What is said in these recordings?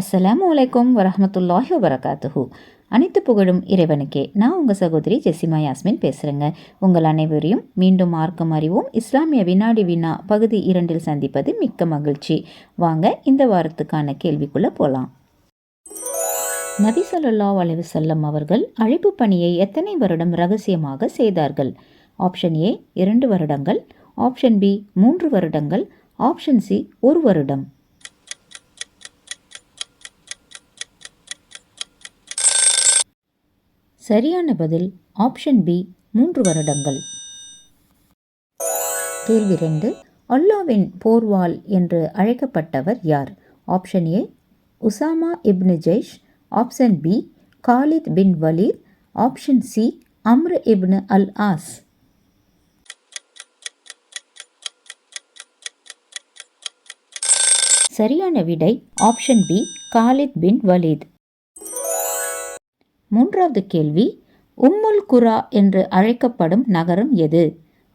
அஸ்ஸலாம் வலைக்கம் வரஹமத்துல்லாஹி வரகாத்துஹூ அனைத்து புகழும் இறைவனுக்கே. நான் உங்கள் சகோதரி ஜெசிமா யாஸ்மின் பேசுகிறேங்க உங்கள் அனைவரையும் மீண்டும் மார்க்கம் அறிவோம். இஸ்லாமிய வினாடி வினா பகுதி இரண்டில் சந்திப்பது மிக்க மகிழ்ச்சி. வாங்க இந்த வாரத்துக்கான கேள்விக்குள்ளே போகலாம் நபி ஸல்லல்லாஹு அலைஹி வஸல்லம் அவர்கள் அழைப்பு பணியை எத்தனை வருடம் ரகசியமாக செய்தார்கள்? ஆப்ஷன் ஏ இரண்டு வருடங்கள். ஆப்ஷன் பி மூன்று வருடங்கள். ஆப்ஷன் சி ஒரு வருடம். சரியான பதில் ஆப்ஷன் பி மூன்று வருடங்கள். கேள்வி ரெண்டு அல்லாவின் போர்வால் என்று அழைக்கப்பட்டவர் யார்? Option A Usama ibn Zaid. Option B Khalid bin Walid option C Amr ibn al As. சரியான விடை option B Khalid bin Walid மூன்றாவது கேள்வி உம்முல் குரா என்று அழைக்கப்படும் நகரம் எது?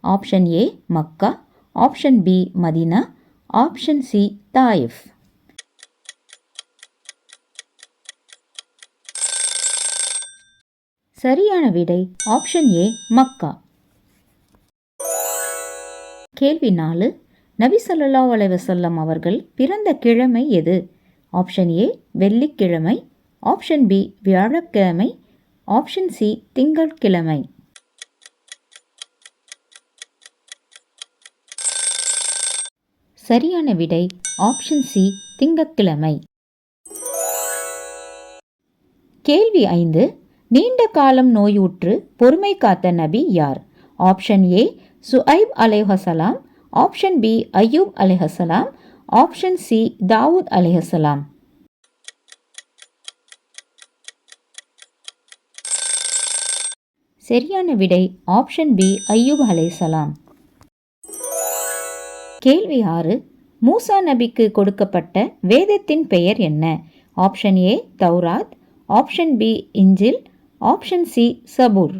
Option A Makkah option B Madinah option C Taif. சரியான விடை ஆப்ஷன் ஏ மக்கா. கேள்வி நாலு நபி ஸல்லல்லாஹு அலைஹி அவர்கள் பிறந்த கிழமை எது? ஆப்ஷன் ஏ வெள்ளிக்கிழமை ஆப்ஷன் பி வியாழக்கிழமை. ஆப்ஷன் சி திங்கட்கிழமை. சரியான விடை ஆப்ஷன் சி திங்கட்கிழமை. கேள்வி ஐந்து நீண்ட காலம் நோயுற்று பொறுமை காத்த நபி யார்? ஆப்ஷன் ஏ சுஐப் அலைஹசலாம். ஆப்ஷன் பி அய்யூப் அலைஹசலாம். ஆப்ஷன் சி தாவூத் அலைஹசலாம். சரியான விடை ஆப்ஷன் பி ஐயூப் அலைசலாம் கேள்வி ஆறு மூசா நபிக்கு கொடுக்கப்பட்ட வேதத்தின் பெயர் என்ன? Option A Tawrat. Option B Injil. Option C Zabur.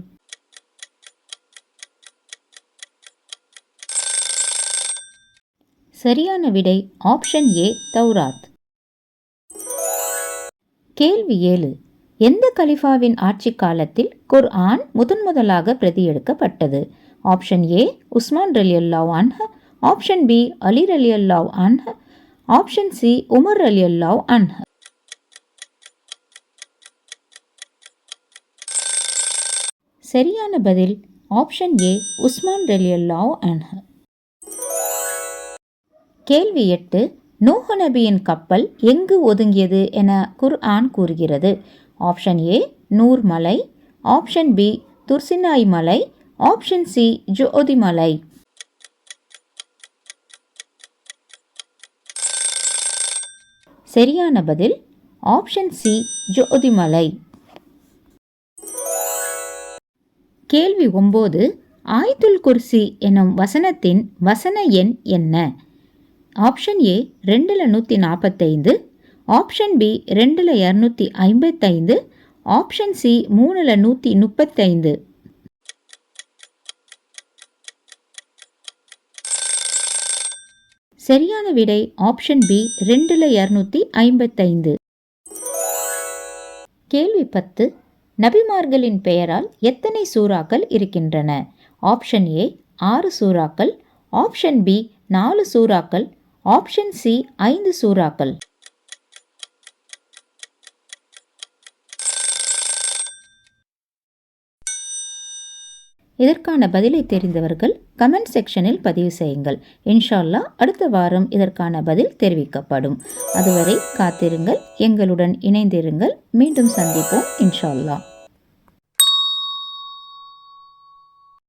சரியான விடை ஆப்ஷன் ஏ தௌராத். கேள்வி ஏழு எந்த கலிஃபாவின் ஆட்சி காலத்தில் குர்ஆன் முதன் முதலாக பிரதி எடுக்கப்பட்டது ஆப்ஷன் ஏ உஸ்மான் ரலியல்லாவ் அன்ஹ. ஆப்ஷன் பி அலி ரலியல்லாவ் அன்ஹ. ஆப்ஷன் சி உமர் ரலியல்லாவ் அன்ஹ. சரியான பதில் ஆப்ஷன் ஏ உஸ்மான் ரலியல்லாவ் அன்ஹ. கேள்வி எட்டு நூஹ நபியின் கப்பல் எங்கு ஒதுங்கியது என குர் ஆன் கூறுகிறது. ஆப்ஷன் ஏ நூர் மலை ஆப்ஷன் பி துர்சினாய் மலை ஆப்ஷன் சி ஜோதிமலை சரியான பதில் ஆப்ஷன் சி ஜோதிமலை கேள்வி ஒம்பது ஆய்துல் குர்சி எனும் வசனத்தின் வசன எண் என்ன? ஆப்ஷன் ஏ ரெண்டில் நூற்றி நாற்பத்தைந்து ஆப்ஷன் பி ரெண்டில் இரநூத்தி ஐம்பத்தைந்து ஆப்ஷன் சி மூணில் நூற்றி முப்பத்தைந்து. சரியான விடை ஆப்ஷன் பி ரெண்டில் இரநூத்தி ஐம்பத்தைந்து. கேள்வி பத்து நபிமார்களின் பெயரால் எத்தனை சூறாக்கள் இருக்கின்றன? ஆப்ஷன் ஏ ஆறு சூறாக்கள் ஆப்ஷன் பி நாலு சூறாக்கள் ஆப்ஷன் சி ஐந்து சூறாக்கள். இதற்கான பதிலை தெரிந்தவர்கள் கமெண்ட் செக்ஷனில் பதிவு செய்யுங்கள். இன்ஷால்லா அடுத்த வாரம் இதற்கான பதில் தெரிவிக்கப்படும். அதுவரை காத்திருங்கள் எங்களுடன் இணைந்திருங்கள். மீண்டும் சந்திப்போம் இன்ஷால்லா.